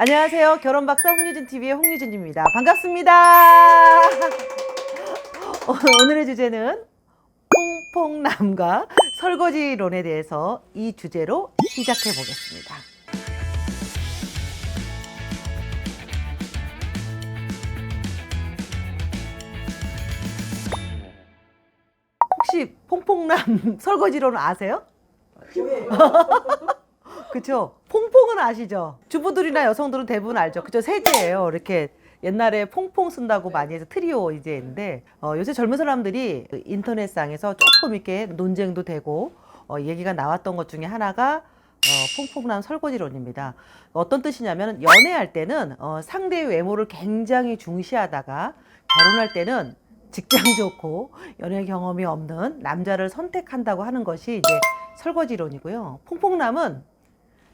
안녕하세요. 결혼 박사 홍유진 TV의 홍유진입니다. 반갑습니다. 오늘의 주제는 퐁퐁남과 설거지론에 대해서 이 주제로 시작해 보겠습니다. 혹시 퐁퐁남 설거지론 아세요? 그쵸? 퐁퐁은 아시죠? 주부들이나 여성들은 대부분 알죠. 그쵸? 세제예요. 이렇게 옛날에 퐁퐁 쓴다고 많이 해서 트리오 이제 인데 어, 요새 젊은 사람들이 그 인터넷상에서 조금 이렇게 논쟁도 되고 어, 얘기가 나왔던 것 중에 하나가 어, 퐁퐁남 설거지론입니다. 어떤 뜻이냐면 연애할 때는 어, 상대의 외모를 굉장히 중시하다가 결혼할 때는 직장 좋고 연애 경험이 없는 남자를 선택한다고 하는 것이 이제 설거지론이고요. 퐁퐁남은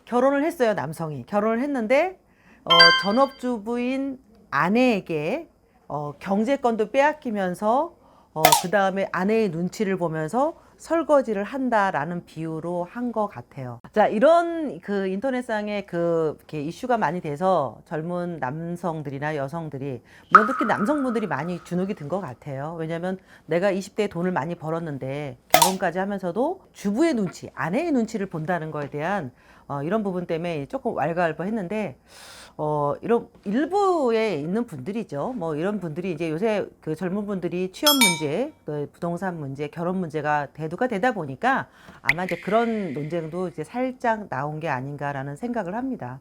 결혼을 했어요, 남성이. 결혼을 했는데, 어, 전업주부인 아내에게, 어, 경제권도 빼앗기면서, 어, 그 다음에 아내의 눈치를 보면서 설거지를 한다라는 비유로 한 것 같아요. 자, 이런 그 인터넷상에 그, 이렇게 이슈가 많이 돼서 젊은 남성들이나 여성들이, 물론 특히 남성분들이 많이 주눅이 든 것 같아요. 왜냐면 내가 20대에 돈을 많이 벌었는데, 결혼까지 하면서도 주부의 눈치, 아내의 눈치를 본다는 거에 대한 어, 이런 부분 때문에 조금 왈가왈부했는데 어, 이런 일부에 있는 분들이죠. 뭐 이런 분들이 이제 요새 그 젊은 분들이 취업 문제, 또 부동산 문제, 결혼 문제가 대두가 되다 보니까 아마 이제 그런 논쟁도 이제 살짝 나온 게 아닌가라는 생각을 합니다.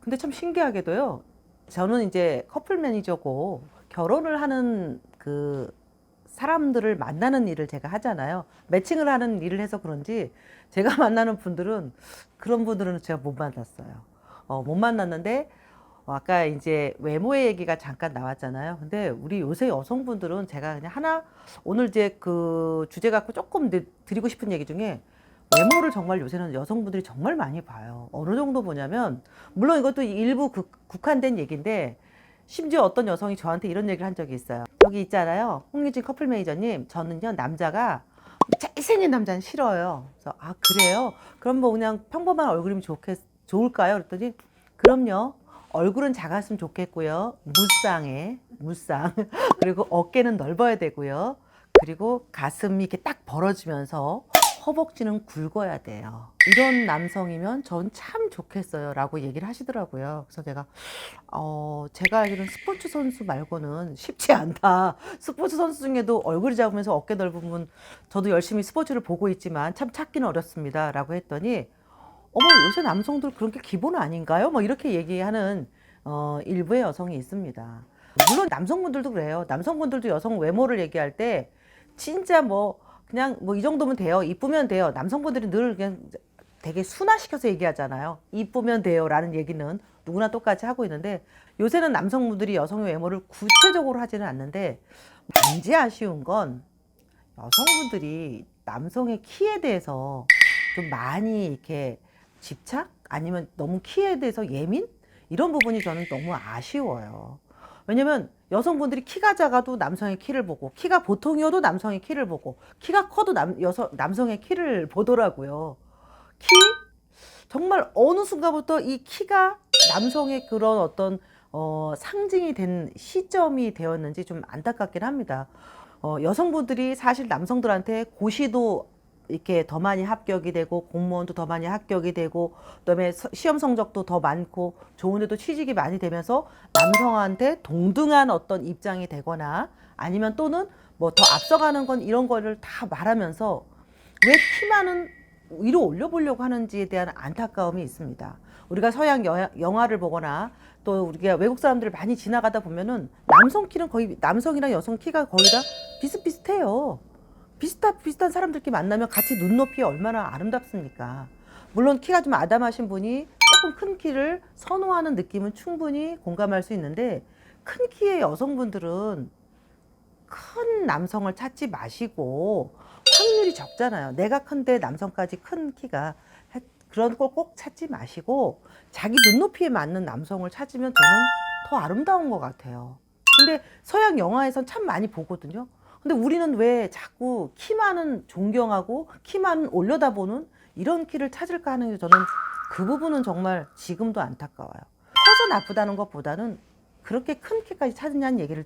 근데 참 신기하게도요. 저는 이제 커플 매니저고 결혼을 하는 그 사람들을 만나는 일을 제가 하잖아요. 매칭을 하는 일을 해서 그런지 제가 만나는 분들은 그런 분들은 제가 못 만났어요. 어, 못 만났는데 어, 아까 이제 외모의 얘기가 잠깐 나왔잖아요. 근데 우리 요새 여성분들은 제가 그냥 하나 오늘 이제 그 주제 갖고 조금 드- 드리고 싶은 얘기 중에 외모를 정말 요새는 여성분들이 정말 많이 봐요. 어느 정도 보냐면 물론 이것도 일부 극, 국한된 얘기인데 심지어 어떤 여성이 저한테 이런 얘기를 한 적이 있어요. 여기 있잖아요. 홍유진 커플 매니저님, 저는요 남자가 잘생긴 남자는 싫어요. 그래서 아 그래요? 그럼 뭐 그냥 평범한 얼굴이면 좋겠 좋을까요? 그랬더니 그럼요. 얼굴은 작았으면 좋겠고요. 무쌍에 무쌍 그리고 어깨는 넓어야 되고요. 그리고 가슴이 이렇게 딱 벌어지면서 허벅지는 굵어야 돼요. 이런 남성이면 전 참 좋겠어요. 라고 얘기를 하시더라고요. 그래서 내가, 어, 제가 알기로는 스포츠 선수 말고는 쉽지 않다. 스포츠 선수 중에도 얼굴이 작으면서 어깨 넓은 분, 저도 열심히 스포츠를 보고 있지만 참 찾기는 어렵습니다. 라고 했더니, 어머, 요새 남성들 그런 게 기본 아닌가요? 뭐 이렇게 얘기하는, 어, 일부의 여성이 있습니다. 물론 남성분들도 그래요. 남성분들도 여성 외모를 얘기할 때, 진짜 뭐, 그냥 뭐 이 정도면 돼요. 이쁘면 돼요. 남성분들이 늘 그냥 되게 순화시켜서 얘기하잖아요. 이쁘면 돼요라는 얘기는 누구나 똑같이 하고 있는데 요새는 남성분들이 여성의 외모를 구체적으로 하지는 않는데 단지 아쉬운 건 여성분들이 남성의 키에 대해서 좀 많이 이렇게 집착 아니면 너무 키에 대해서 예민 이런 부분이 저는 너무 아쉬워요. 왜냐면 여성분들이 키가 작아도 남성의 키를 보고 키가 보통이어도 남성의 키를 보고 키가 커도 남, 여성, 남성의 키를 보더라고요. 키 정말 어느 순간부터 이 키가 남성의 그런 어떤 어, 상징이 된 시점이 되었는지 좀 안타깝긴 합니다. 어, 여성분들이 사실 남성들한테 고시도 이렇게 더 많이 합격이 되고 공무원도 더 많이 합격이 되고 그다음에 서- 시험 성적도 더 많고 좋은 데도 취직이 많이 되면서 남성한테 동등한 어떤 입장이 되거나 아니면 또는 뭐 더 앞서가는 건 이런 거를 다 말하면서 왜 키만은 위로 올려보려고 하는지에 대한 안타까움이 있습니다. 우리가 서양 여- 영화를 보거나 또 우리가 외국 사람들을 많이 지나가다 보면은 남성 키는 거의 남성이랑 여성 키가 거의 다 비슷비슷해요. 비슷한 비슷한 사람들끼리 만나면 같이 눈높이 얼마나 아름답습니까? 물론 키가 좀 아담하신 분이 조금 큰 키를 선호하는 느낌은 충분히 공감할 수 있는데 큰 키의 여성분들은 큰 남성을 찾지 마시고 확률이 적잖아요. 내가 큰데 남성까지 큰 키가 하- 그런 걸 꼭 찾지 마시고 자기 눈높이에 맞는 남성을 찾으면 저는 더 아름다운 것 같아요. 근데 서양 영화에선 참 많이 보거든요. 근데 우리는 왜 자꾸 키만은 존경하고 키만 올려다보는 이런 키를 찾을까 하는 게 저는 그 부분은 정말 지금도 안타까워요. 커서 나쁘다는 것보다는 그렇게 큰 키까지 찾느냐는 얘기를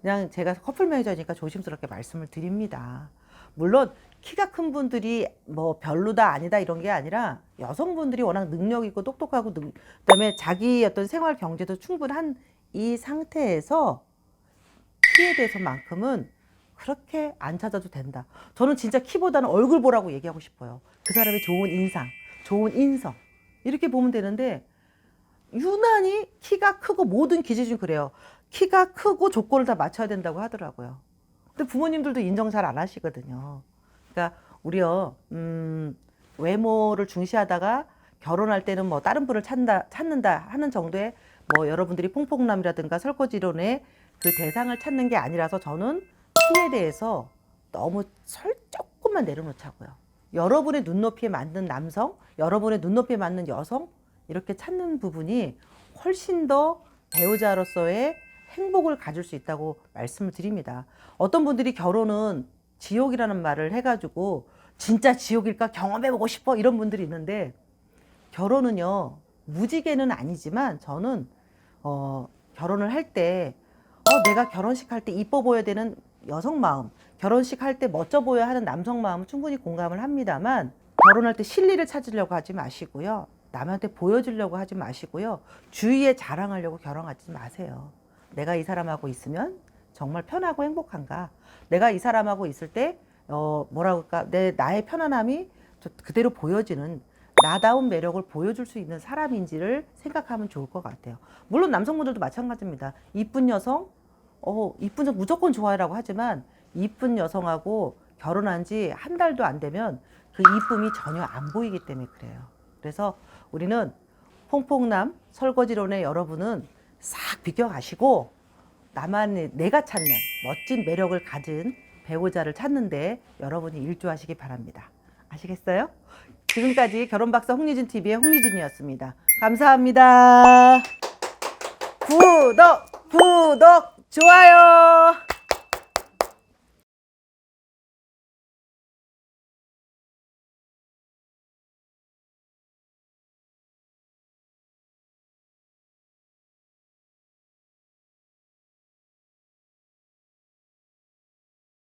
그냥 제가 커플 매니저니까 조심스럽게 말씀을 드립니다. 물론 키가 큰 분들이 뭐 별로다 아니다 이런 게 아니라 여성분들이 워낙 능력 있고 똑똑하고 능- 그다음에 자기 어떤 생활 경제도 충분한 이 상태에서 키에 대해서만큼은 그렇게 안 찾아도 된다. 저는 진짜 키보다는 얼굴 보라고 얘기하고 싶어요. 그 사람의 좋은 인상, 좋은 인성 이렇게 보면 되는데 유난히 키가 크고 모든 기준이 그래요. 키가 크고 조건을 다 맞춰야 된다고 하더라고요. 근데 부모님들도 인정 잘 안 하시거든요. 그러니까 우리요, 음, 외모를 중시하다가 결혼할 때는 뭐 다른 분을 찾는다, 찾는다 하는 정도의 뭐 여러분들이 퐁퐁남이라든가 설거지론의 그 대상을 찾는 게 아니라서 저는 키에 대해서 너무 설 조금만 내려놓자고요. 여러분의 눈높이에 맞는 남성, 여러분의 눈높이에 맞는 여성 이렇게 찾는 부분이 훨씬 더 배우자로서의 행복을 가질 수 있다고 말씀을 드립니다. 어떤 분들이 결혼은 지옥이라는 말을 해가지고 진짜 지옥일까 경험해보고 싶어 이런 분들이 있는데 결혼은요 무지개는 아니지만 저는 어, 결혼을 할때 어, 내가 결혼식 할 때 이뻐 보여야 되는 여성 마음, 결혼식 할 때 멋져 보여야 하는 남성 마음은 충분히 공감을 합니다만 결혼할 때 실리를 찾으려고 하지 마시고요. 남한테 보여주려고 하지 마시고요. 주위에 자랑하려고 결혼하지 마세요. 내가 이 사람하고 있으면 정말 편하고 행복한가? 내가 이 사람하고 있을 때 어, 뭐라고 할까? 내 나의 편안함이 저- 그대로 보여지는 나다운 매력을 보여줄 수 있는 사람인지를 생각하면 좋을 것 같아요. 물론 남성분들도 마찬가지입니다. 이쁜 여성, 어, 이쁜 여성 무조건 좋아요라고 하지만 이쁜 여성하고 결혼한 지 한 달도 안 되면 그 이쁨이 전혀 안 보이기 때문에 그래요. 그래서 우리는 퐁퐁남 설거지론의 여러분은 싹 비껴가시고 나만의 내가 찾는 멋진 매력을 가진 배우자를 찾는데 여러분이 일조하시기 바랍니다. 아시겠어요? 지금까지 결혼박사 홍리진 TV의 홍리진이었습니다. 감사합니다. 구독, 구독, 좋아요.